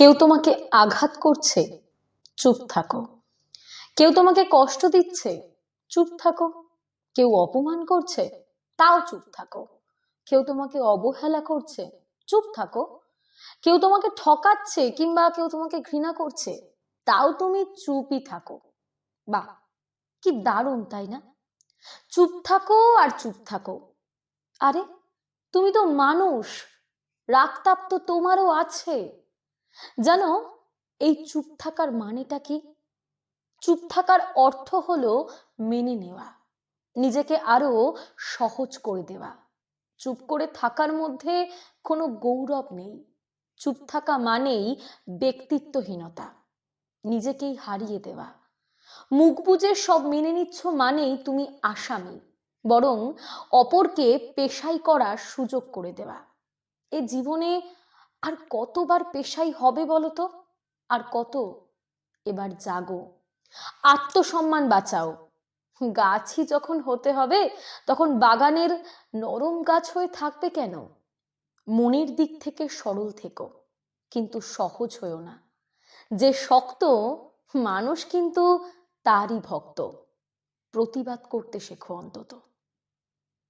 কেউ তোমাকে আঘাত করছে, চুপ থাকো। কেউ তোমাকে কষ্ট দিচ্ছে, চুপ থাকো। কেউ অপমান করছে, তাও চুপ থাকো। কেউ তোমাকে অবহেলা করছে, চুপ থাকো। কেউ তোমাকে ঠকাচ্ছে কিংবা কেউ তোমাকে ঘৃণা করছে, তাও তুমি চুপই থাকো। বাহ, কি দারুণ, তাই না? চুপ থাকো আর চুপ থাকো। আরে, তুমি তো মানুষ, রাগতাপ তো তোমারও আছে। জানো, এই চুপ থাকার মানেটা কি? চুপ থাকার অর্থ হলো মেনে নেওয়া, নিজেকে আরও সহজ করে দেওয়া। চুপ করে থাকার মধ্যে কোনো গৌরব নেই। চুপ থাকা মানেই ব্যক্তিত্বহীনতা, নিজেকেই হারিয়ে দেওয়া। মুখ বুজে সব মেনে নিচ্ছ মানেই তুমি আসামি, বরং অপরকে পেশাই করার সুযোগ করে দেওয়া। এ জীবনে আর কতবার পেশাই হবে বলো তো আর কত? এবার জাগো। আত্মসম্মান বাঁচাও। গাছই যখন হতে হবে, তখন বাগানের নরম গাছ হয়ে থাকবে কেন? মনের দিক থেকে সরল থেকো, কিন্তু সহজ হয়েও না। যে শক্ত, মানুষ কিন্তু তারই ভক্ত। প্রতিবাদ করতে শেখো অন্তত।